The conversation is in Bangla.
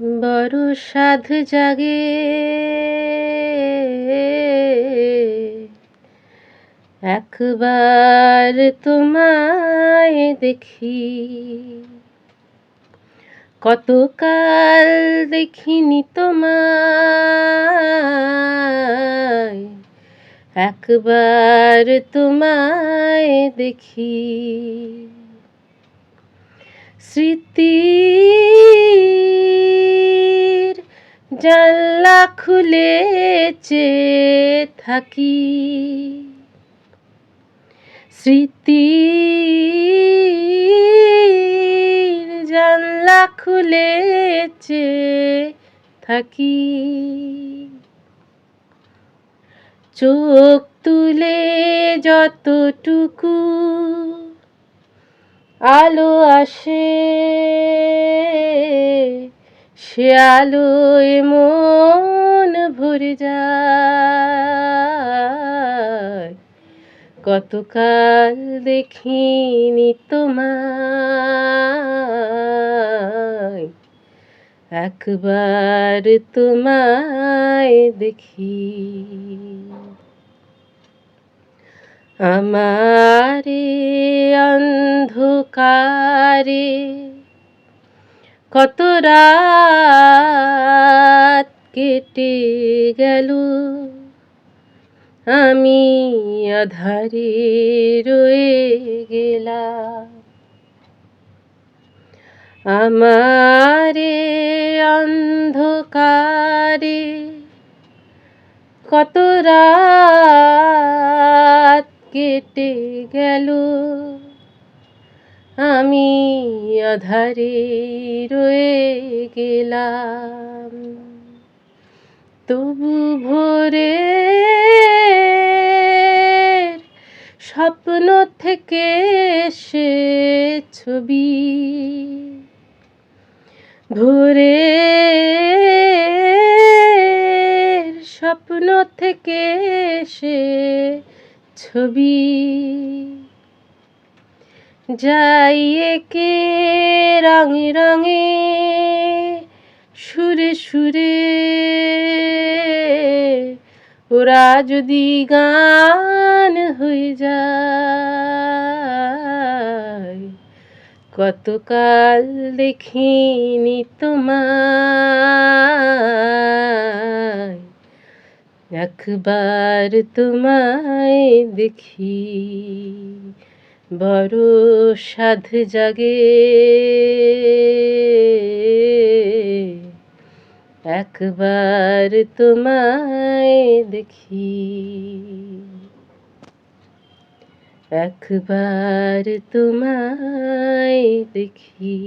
বড় সাধ জাগে। একবার তোমায় দেখি। কতকাল দেখিনি তোমায়। একবার তোমায় দেখি। স্মৃতির জানলা খুলে থাকি। স্মৃতি জানলা খুলে থাকি। চোখ তুলে যতটুকু আলো আসে সে আলোয় মন ভরে যায়। কতকাল দেখিনি তোমায় একবার তোমায় দেখি। আমারে অন্ধকারে কত রাত কেটে গেল। আমি আধারে রয়ে গেলাম। আমারে অন্ধকারে কত রাত কেটে গেল। আমি আধারে রয়ে গেলাম। তবু ভোরে স্বপ্ন থেকে সে ছবি ভোরে স্বপ্ন থেকে সে ছবি যাই একে রঙে রঙে সুরে সুরে ওরা যদি গান হয়ে যায় কতকাল দেখিনি তোমায় একবার তোমায় দেখি বড় সাধ জাগে। একবার তোমায় দেখি। একবার তোমায় দেখি।